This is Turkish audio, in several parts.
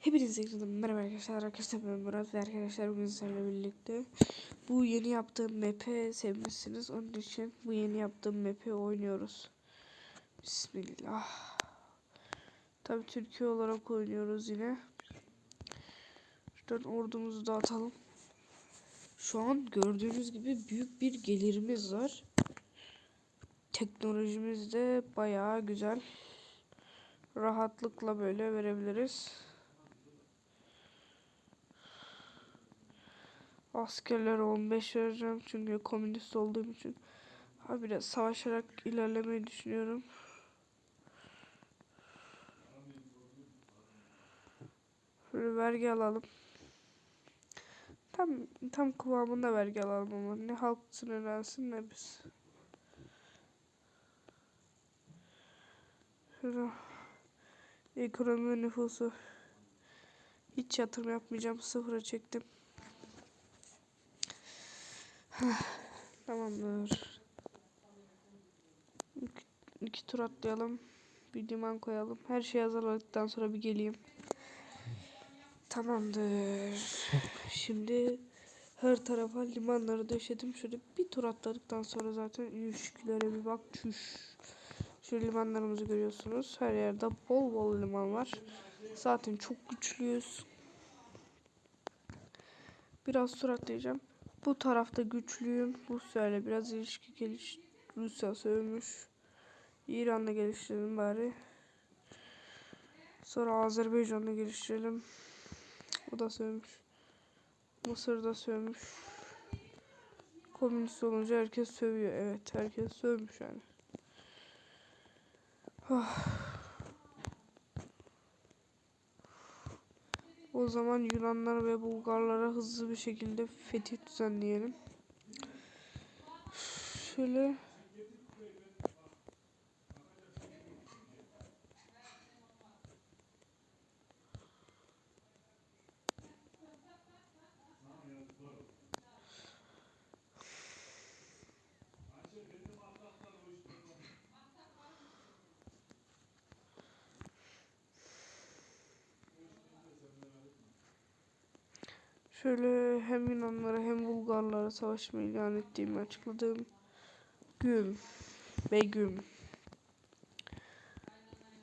Hepinize yeniden merhaba arkadaşlar. Arkadaşlar ben Murat ve arkadaşlar bugün sizlerle birlikte bu yeni yaptığım map'i sevmişsiniz. Onun için bu yeni yaptığım map'i oynuyoruz. Bismillah. Tabi Türkiye olarak oynuyoruz yine. Şuradan ordumuzu dağıtalım. Şu an gördüğünüz gibi büyük bir gelirimiz var. Teknolojimiz de bayağı güzel. Rahatlıkla böyle verebiliriz. Askerlere 15 vereceğim çünkü komünist olduğum için. Ha biraz savaşarak ilerlemeyi düşünüyorum. Şöyle vergi alalım. Tam tam kıvamında vergi alalım ama ne halk sınırlansın ne biz. Şurada ekonomi nüfusu hiç yatırım yapmayacağım sıfıra çektim. Tamamdır. İki, iki tur atlayalım. Bir liman koyalım. Her şeyi hazırladıktan sonra bir geleyim. Tamamdır. Şimdi her tarafa limanları döşedim. Şöyle bir tur atladıktan sonra zaten ilişkilere bir bak. Çüş. Şu limanlarımızı görüyorsunuz. Her yerde bol bol liman var. Zaten çok güçlüyüz. Biraz tur atlayacağım. Bu tarafta güçlüyüm. Rusya ile biraz ilişki geliş. Rusya sövmüş. İran'la geliştirelim bari. Sonra Azerbaycan'la geliştirelim. O da sövmüş. Mısır'da sövmüş. Komünist olunca herkes sövüyor. Evet herkes sövmüş yani. Ah. O zaman Yunanlar ve Bulgarlara hızlı bir şekilde fetih düzenleyelim. Şöyle Şöyle hem Yunanlara hem Bulgarlara savaşma ilan ettiğimi açıkladığım gün Begüm.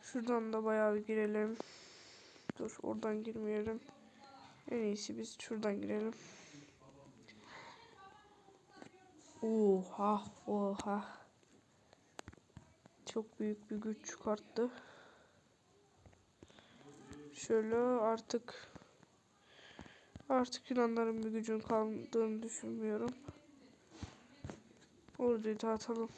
Şuradan da bayağı bir girelim. Dur oradan girmeyelim. En iyisi biz şuradan girelim. Oha oha. Çok büyük bir güç çıkarttı. Şöyle artık Artık Yunanların bir gücün kaldığını düşünmüyorum. Orduyu dağıtalım.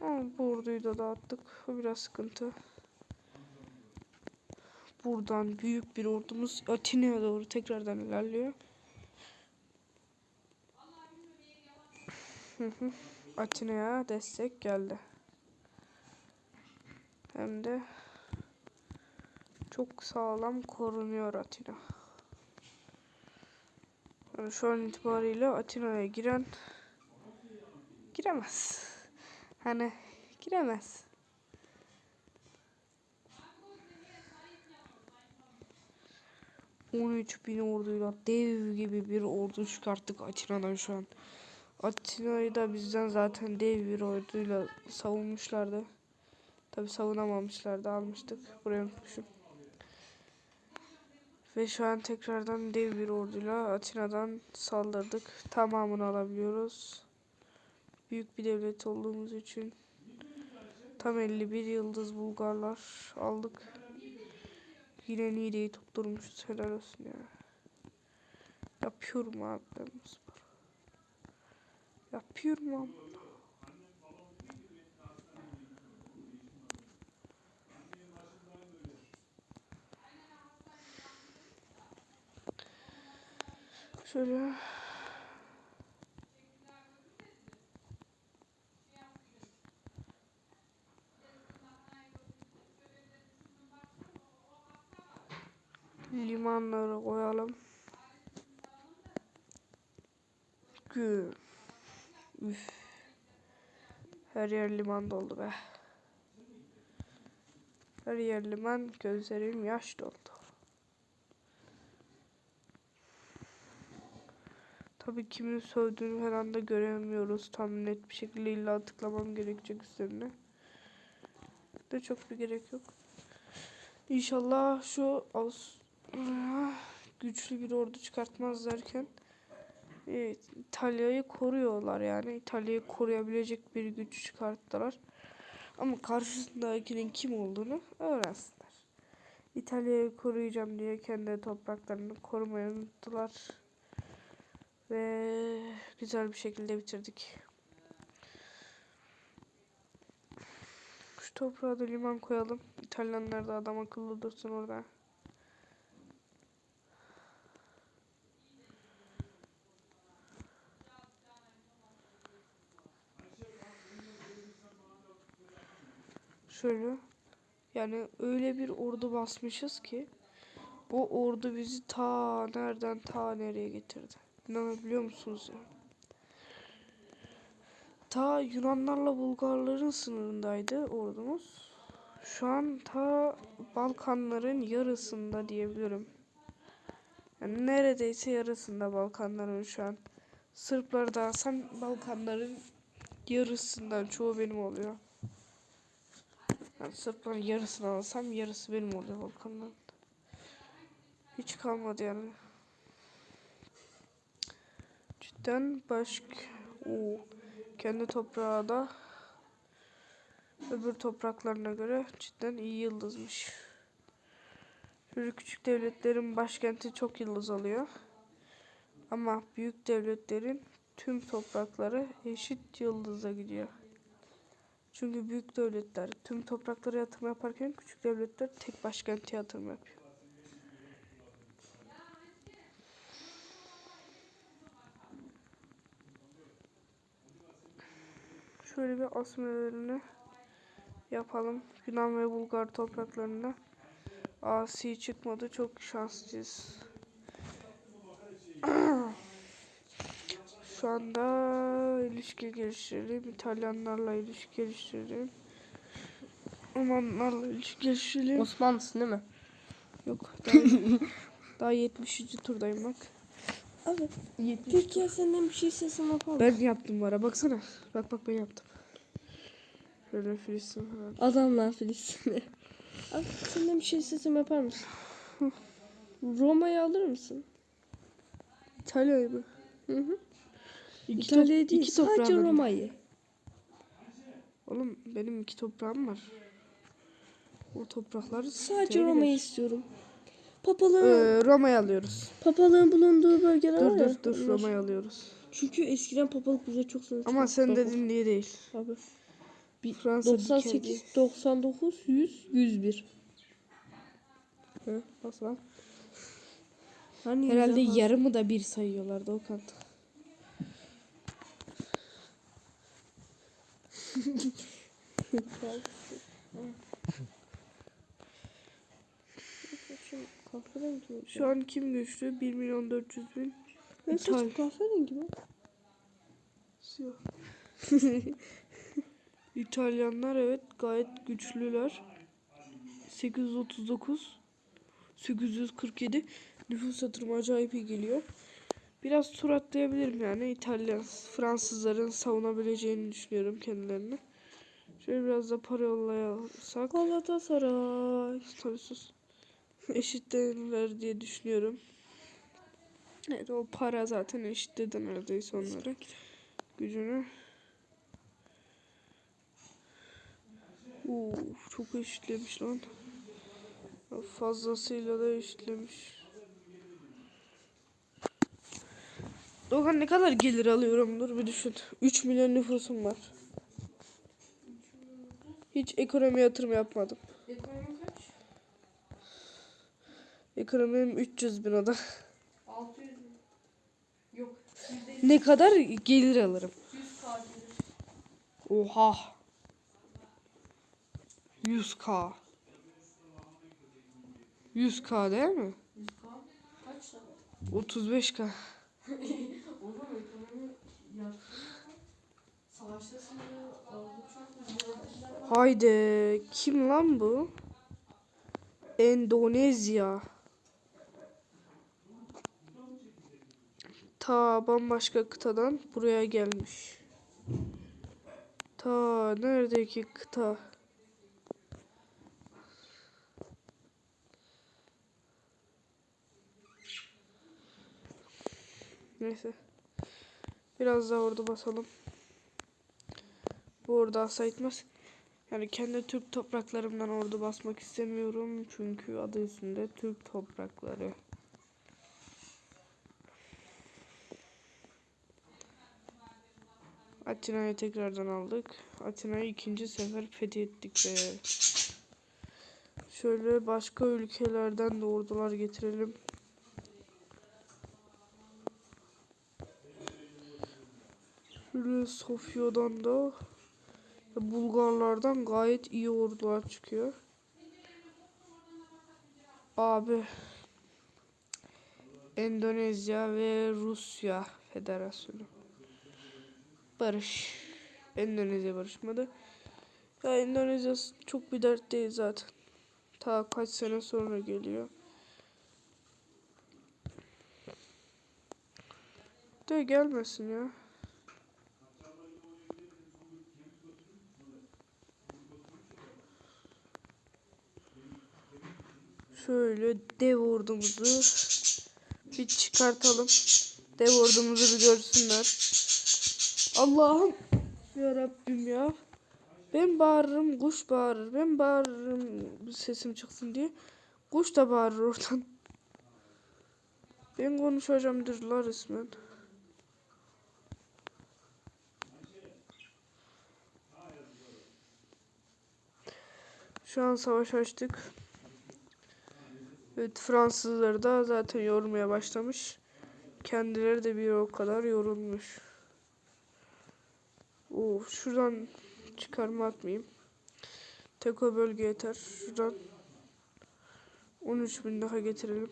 Ama bu orduyu da dağıttık. O biraz sıkıntı. Buradan büyük bir ordumuz Atina'ya doğru tekrardan ilerliyor. Atina'ya destek geldi. Hem de çok sağlam korunuyor Atina. Yani şu an itibariyle Atina'ya giren giremez. Hani giremez. On üç bin orduyla dev gibi bir ordu çıkarttık Atina'dan şu an. Atina'yı da bizden zaten dev bir orduyla savunmuşlardı. Tabi savunamamışlardı almıştık. Buraya unutmuşum. Ve şu an tekrardan dev bir orduyla Atina'dan saldırdık. Tamamını alabiliyoruz. Büyük bir devlet olduğumuz için tam 51 yıldız Bulgarlar aldık. Yine Niğde'yi tutturmuşuz. Helal olsun ya. Yapıyorum abi ben. Yapıyorum abi. Şöyle. Limanları koyalım. Gü. Üf. Her yer liman doldu be. Her yer liman, gözlerim yaş doldu. Tabii kimin sövdüğünü falan da göremiyoruz. Tam net bir şekilde illa tıklamam gerekecek üzerine. De çok bir gerek yok. İnşallah şu Ağustos güçlü bir ordu çıkartmaz derken evet, İtalya'yı koruyorlar yani. İtalya'yı koruyabilecek bir güç çıkarttılar. Ama karşısındakinin kim olduğunu öğrensinler. İtalya'yı koruyacağım diye kendi topraklarını korumayı unuttular. Ve güzel bir şekilde bitirdik. Şu toprağa da liman koyalım. İtalyanlar da adam akıllı dursun orada. Şöyle. Yani öyle bir ordu basmışız ki bu ordu bizi ta nereden ta nereye getirdi. İnanabiliyor musunuz ya? Ta Yunanlarla Bulgarların sınırındaydı ordumuz. Şu an ta Balkanların yarısında diyebilirim. Yani neredeyse yarısında Balkanların şu an. Sırpları da alsam Balkanların yarısından çoğu benim oluyor. Yani Sırpların yarısını alsam yarısı benim oluyor Balkanların. Hiç kalmadı yani. Cidden başk... Oo. Kendi toprağı da öbür topraklarına göre cidden iyi yıldızmış. Şöyle küçük devletlerin başkenti çok yıldız alıyor. Ama büyük devletlerin tüm toprakları eşit yıldıza gidiyor. Çünkü büyük devletler tüm topraklara yatırım yaparken küçük devletler tek başkente yatırım yapıyor. Şöyle bir asmelerini yapalım. Yunan ve Bulgar topraklarında asi çıkmadı. Çok şanslıyız. Şu anda ilişki geliştirelim. İtalyanlarla ilişki geliştirelim. Almanlarla ilişki geliştirelim. Osmanlısın değil mi? Yok. Daha, daha 70. turdayım bak. Abi. Türkiye senden bir şey istesem yapar mısın? Ben yaptım bana baksana. Bak bak ben yaptım. Şöyle Filistin falan. Adamlar Filistinli. Abi senden bir şey istesem yapar mısın? Roma'yı alır mısın? İtalya'yı mı? Hı hı. İki İtalya'yı top- değil iki sadece benim. Roma'yı. Oğlum benim iki toprağım var. O topraklar Sadece Roma'yı istiyorum. Papalığın, Ee, Roma'yı alıyoruz. papalığın bulunduğu bölgeler Dur var ya. dur dur onlar. Roma'yı alıyoruz. Çünkü eskiden papalık bize çok sınır Ama sen dedin diye değil. Abi. Bir Fransa 98, 99, 100, 101. Hı, nasıl lan? Hani Herhalde yüz yarımı da bir sayıyorlardı Okan. Kahverengi mi? Şu an kim güçlü? 1 milyon 400 bin. İthal. saçım kahverengi mi? Siyah. İtalyanlar evet gayet güçlüler. 839 847 nüfus yatırımı acayip iyi geliyor. Biraz tur atlayabilirim yani İtalyan Fransızların savunabileceğini düşünüyorum kendilerini. Şöyle biraz da para yollayasak Galatasaray. tabii sus. Eşitlenirler diye düşünüyorum. Evet o para zaten eşitledi neredeyse onları. Gücünü. Oo, çok eşitlemiş lan. Fazlasıyla da eşitlemiş. Doğan ne kadar gelir alıyorum dur bir düşün. 3 milyon nüfusum var. Hiç ekonomi yatırım yapmadım. Ekonomi kaç? Ekonomim 300 bin o da. 600 mü? Yok. Ne kadar gelir alırım? 100 k gelir. Oha. 100k. 100k değil mi? 100 k kaç lira? 35k. Oğlum ekonomi yaptı. Savaşta sınırı aldı çok. Haydi kim lan bu? Endonezya. Ta bambaşka kıtadan buraya gelmiş. Ta neredeki kıta? Neyse. Biraz daha orada basalım. Bu orada asla. Yani kendi Türk topraklarımdan ordu basmak istemiyorum. Çünkü adı üstünde Türk toprakları. Atina'yı tekrardan aldık. Atina'yı ikinci sefer fethettik be. Şöyle başka ülkelerden de ordular getirelim. Şöyle Sofya'dan da Bulgarlardan gayet iyi ordular çıkıyor. Abi Endonezya ve Rusya Federasyonu. Barış. Endonezya barışmadı. Ya Endonezya çok bir dert değil zaten. Ta kaç sene sonra geliyor. De gelmesin ya. Şöyle dev ordumuzu bir çıkartalım. Dev ordumuzu bir görsünler. Allah'ım ya Rabbim ya. Ben bağırırım, kuş bağırır. Ben bağırırım sesim çıksın diye. Kuş da bağırır oradan. Ben konuşacağım durlar resmen. Şu an savaş açtık. Evet Fransızları da zaten yormaya başlamış. Kendileri de bir o kadar yorulmuş. Oo, şuradan çıkarma atmayayım. Tek o bölge yeter. Şuradan 13 bin daha getirelim.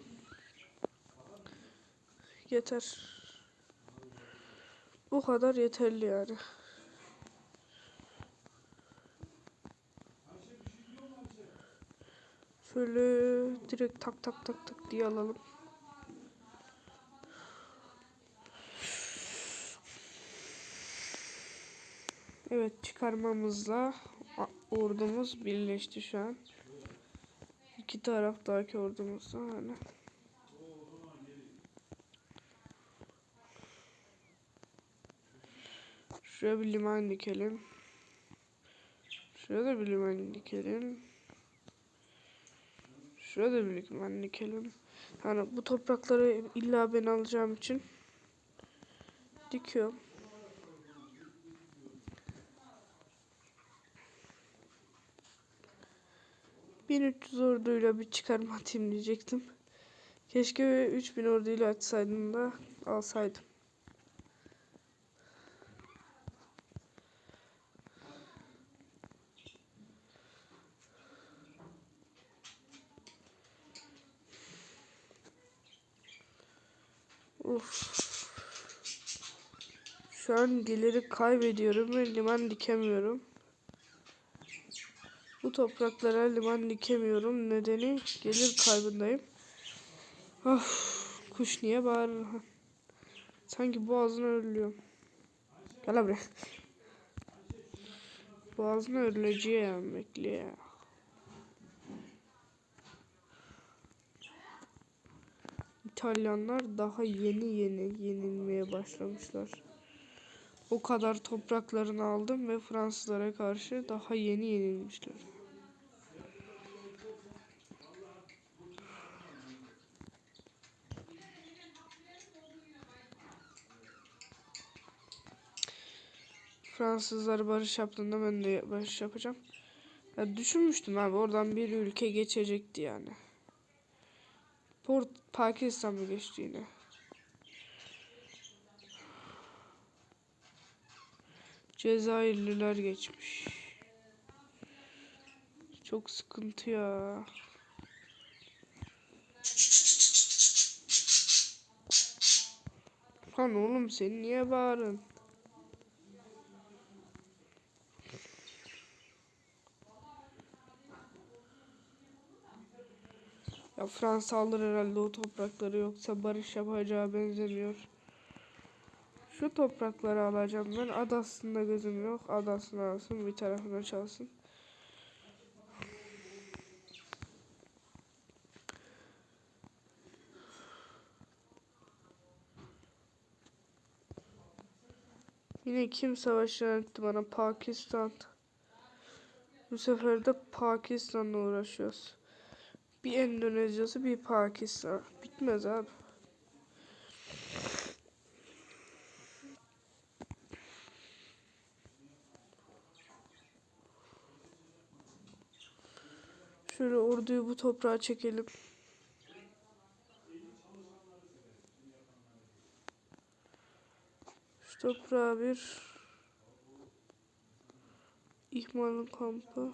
Yeter. Bu kadar yeterli yani. Şöyle direkt tak tak tak tak diye alalım. Evet çıkarmamızla ordumuz birleşti şu an. İki taraftaki ordumuz da hani. Şuraya bir liman dikelim. Şuraya da bir liman dikelim. Şuraya da bir liman dikelim. Yani bu toprakları illa ben alacağım için dikiyorum. ...1300 orduyla bir çıkarma atayım diyecektim. Keşke 3000 orduyla açsaydım da alsaydım. Uf. Şu an geliri kaybediyorum ve liman dikemiyorum. Bu topraklara liman dikemiyorum. Nedeni gelir kaybındayım. Of, kuş niye bağırır? Sanki boğazına ölüyorum. Gel buraya. Boğazına öleceğim. Bekle. İtalyanlar daha yeni yeni yenilmeye başlamışlar. O kadar topraklarını aldım ve Fransızlara karşı daha yeni yenilmişler. Fransızlar barış yaptığında ben de barış yapacağım. Ya düşünmüştüm abi oradan bir ülke geçecekti yani. Port Pakistan mı geçti yine? Cezayirliler geçmiş. Çok sıkıntı ya. Lan oğlum sen niye bağırın? Fransa alır herhalde o toprakları yoksa barış yapacağı benzemiyor. Şu toprakları alacağım ben. Adasında gözüm yok. Adasını alsın bir tarafına çalsın. Yine kim savaşlar etti bana? Pakistan. Bu sefer de Pakistan'la uğraşıyoruz. Bir Endonezya'sı bir Pakistan. Bitmez abi. Şöyle orduyu bu toprağa çekelim. Şu toprağa bir ihmal kampı.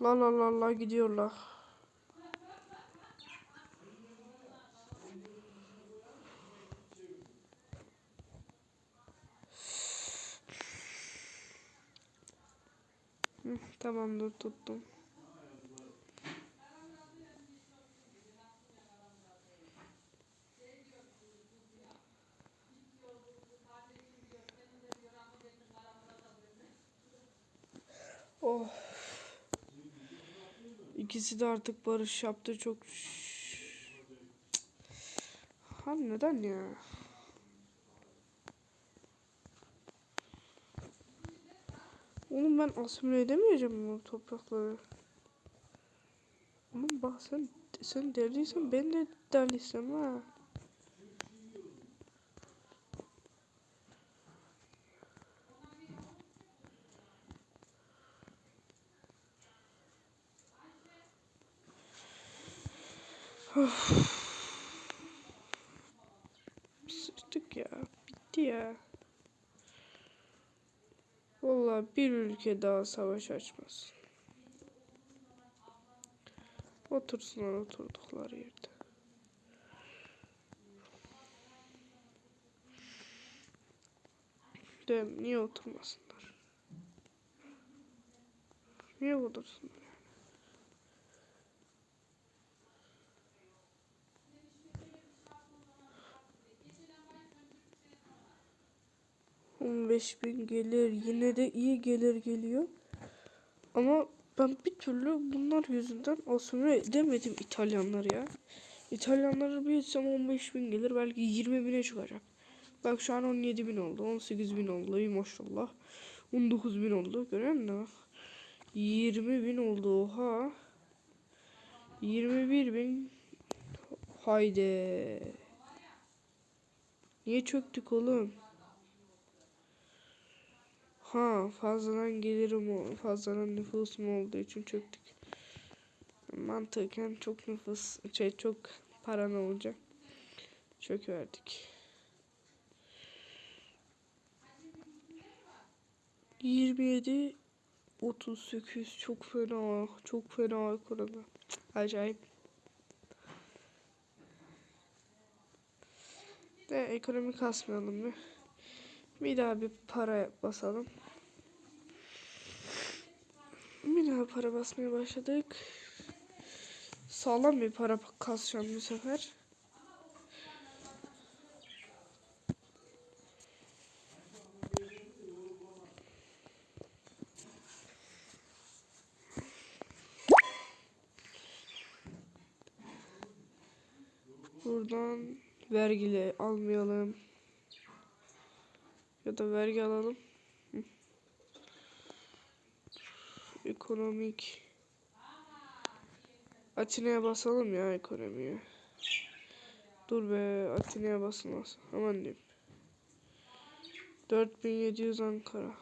La la la la gidiyorlar. Hı, Tamamdır tuttum. Oh. İkisi de artık barış yaptı çok. Ha neden ya? Oğlum ben asimile edemeyeceğim bu toprakları. Oğlum bak sen, sen derdiysen ben de derlisem ha. Sıçtık ya. Bitti ya. Vallahi bir ülke daha savaş açmasın. Otursunlar oturdukları yerde. Dem niye oturmasınlar? Niye otursunlar? On beş bin gelir yine de iyi gelir geliyor. Ama ben bir türlü bunlar yüzünden asimile edemedim İtalyanlar ya. İtalyanları bir etsem 15 bin gelir belki 20 bine çıkacak. Bak şu an 17 bin oldu 18 bin oldu iyi maşallah. 19 bin oldu görüyor musun? 20 bin oldu oha. 21 bin. Haydi. Niye çöktük oğlum? Ha fazladan gelirim o fazladan nüfusum olduğu için çöktük. Mantıken çok nüfus şey çok paran olacak. Çöküverdik. 27 38 çok fena çok fena ekonomi. Acayip. De ekonomi kasmayalım bir. Bir daha bir para basalım. Daha para basmaya başladık. Sağlam bir para kasacağım bu sefer. Buradan vergili almayalım. Ya da vergi alalım. Ekonomik. Atina'ya basalım ya ekonomiye. Dur be Atina'ya basılmaz. Aman diyeyim. 4700 Ankara.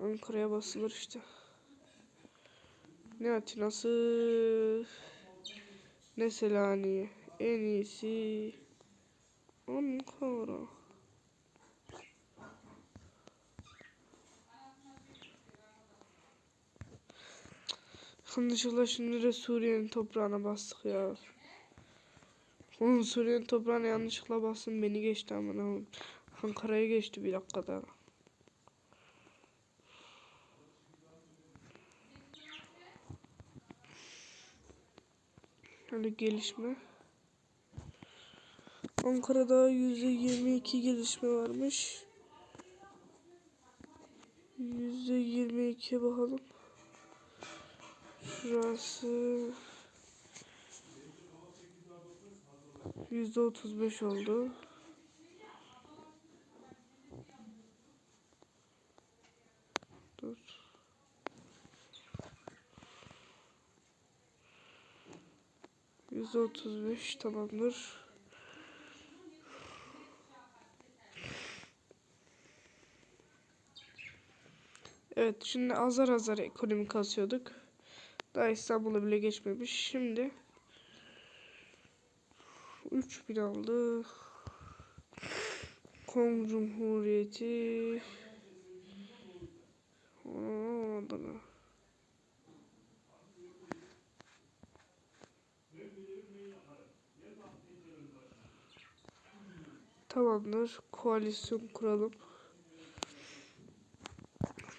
Ankara'ya basılır işte. Ne Atina'sı ne Selanik'i. En iyisi Ankara. Yanlışlıkla şimdi de Suriye'nin toprağına bastık ya. Oğlum Suriye'nin toprağına yanlışlıkla bastım beni geçti ama Ankara'ya geçti bir dakikada. Hani gelişme. Ankara'da yüzde yirmi iki gelişme varmış. Yüzde yirmi ikiye bakalım. Şurası yüzde 35 oldu. Dur. Yüzde 35 tamamdır. Evet şimdi azar azar ekonomi kasıyorduk. Daha İstanbul'a bile geçmemiş. Şimdi 3000 aldı. Kong Cumhuriyeti Aa, adını. Tamamdır. Koalisyon kuralım.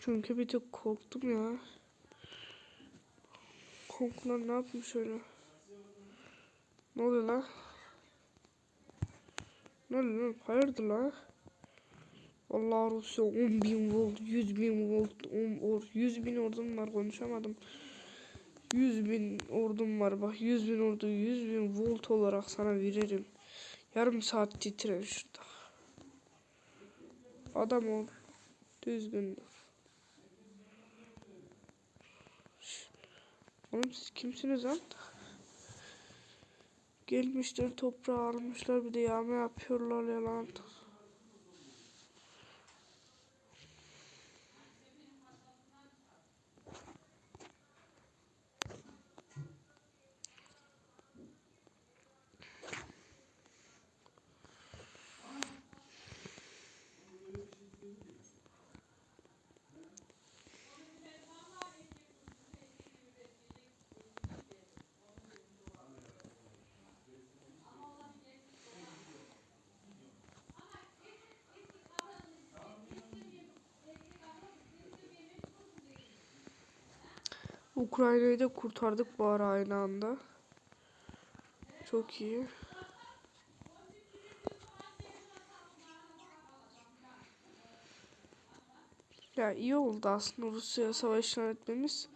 Çünkü bir tık korktum ya. Konglar ne yapmış öyle? Ne oluyor lan? Ne oluyor lan? Hayırdır lan? Allah Rusya 10 bin volt, 100 bin volt, 10 or, 100 bin ordum var konuşamadım. 100 bin ordum var bak 100 bin ordu 100 bin volt olarak sana veririm. Yarım saat titrer şurada. Adam ol. Düzgün dur. Oğlum siz kimsiniz lan? Gelmişler toprağı almışlar bir de yağma yapıyorlar ya lan. Ukrayna'yı da kurtardık bu ara aynı anda. Çok iyi. Ya iyi oldu aslında Rusya savaş ilan etmemiz.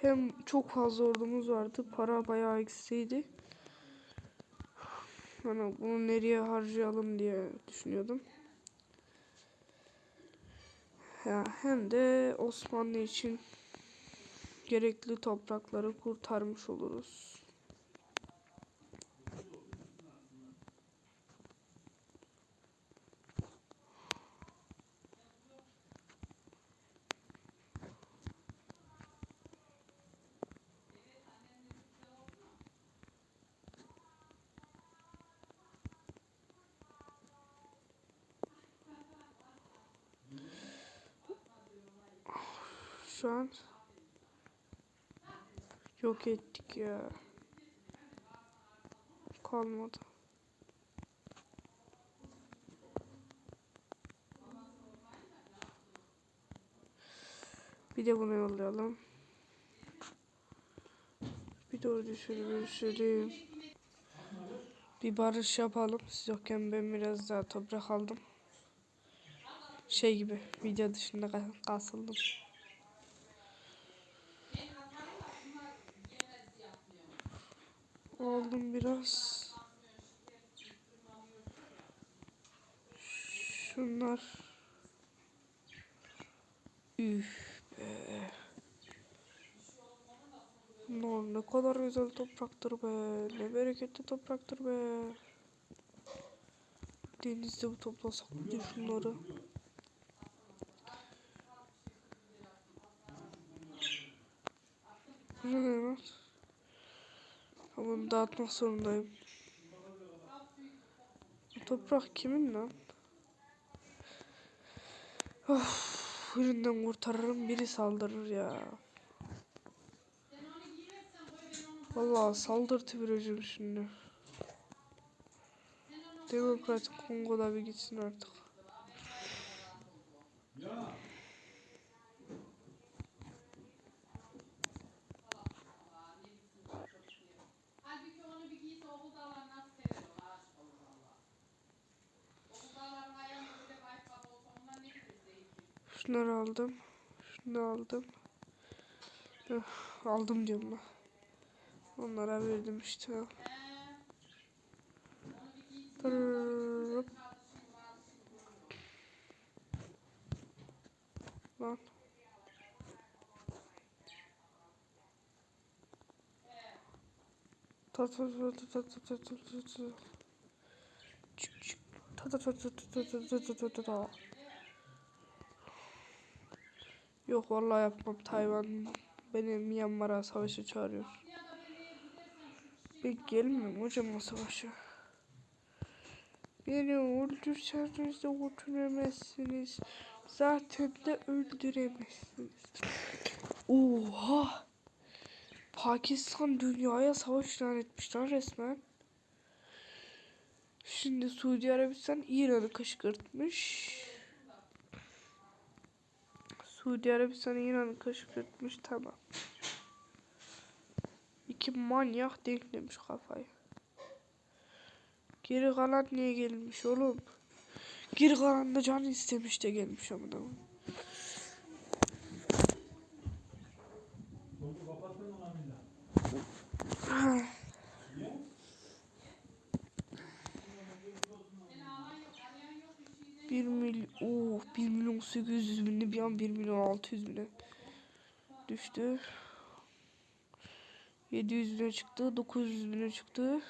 Hem çok fazla ordumuz vardı. Para bayağı eksiydi. Hani bunu nereye harcayalım diye düşünüyordum. Ya hem de Osmanlı için gerekli toprakları kurtarmış oluruz. Şu an yok ettik ya. Kalmadı. Bir de bunu yollayalım. Bir de orada şöyle bir barış yapalım. Siz yokken ben biraz daha toprak aldım. Şey gibi video dışında kal- kalsıldım. Aldım biraz. Şunlar. Üf be. Bunlar ne kadar güzel topraktır be. Ne bereketli topraktır be. Denizde bu toplasak bir de şunları. Lan? Ama dağıtmak zorundayım. Toprak kimin lan? Of, birinden kurtarırım biri saldırır ya. Vallahi saldırtı vereceğim şimdi. Demokratik Kongo'da bir gitsin artık. Şunları aldım. Şunu aldım. Öh, aldım diyorum ben. Onlara verdim işte. Tırırırıp. Lan. Ta Yok vallahi yapmam. Tayvan beni Myanmar'a savaşa çağırıyor. Ben gelmiyorum hocam o savaşa. Beni öldürseniz de götüremezsiniz. Zaten de öldüremezsiniz. Oha! Pakistan dünyaya savaş ilan etmiş lan resmen. Şimdi Suudi Arabistan İran'ı kışkırtmış. Suudi Arabistan İran'ı kışkırtmış tamam. İki manyak denklemiş kafayı. Geri kalan niye gelmiş oğlum? Geri kalan da canı istemiş de gelmiş ama da. Milyon, oh, bir milyon sekiz yüz binde bir an bir milyon altı yüz bine düştü. 700 bine çıktı, 900 bine çıktı.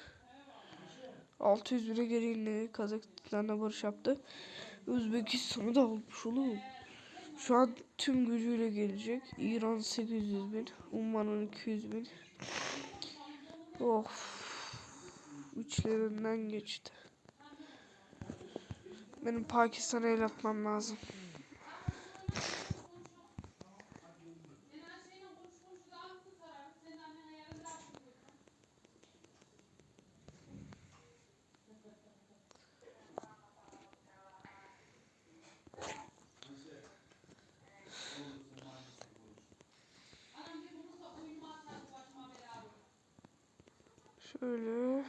600 bine geri indi. Kazakistan'la barış yaptı. Özbekistan'ı da almış oğlum. Şu an tüm gücüyle gelecek. İran 800 bin. Umman'ın 200 bin. Of. Üçlerinden geçti. Benim Pakistan'a el atmam lazım. Şöyle.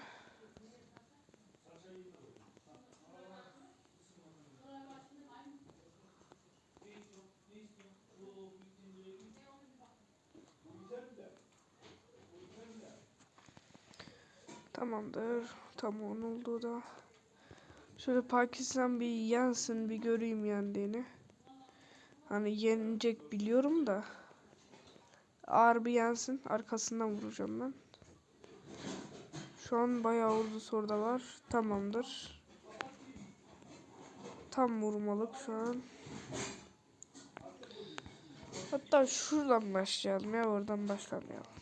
Tamamdır. Tam onun olduğu da. Şöyle Pakistan bir yensin bir göreyim yendiğini. Hani yenecek biliyorum da. Ağır bir yensin. Arkasından vuracağım ben. Şu an bayağı ordu orada var. Tamamdır. Tam vurmalık şu an. Hatta şuradan başlayalım ya oradan başlamayalım.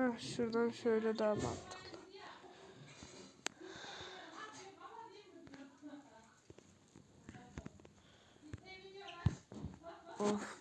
Heh, şuradan şöyle daha mantıklı. Of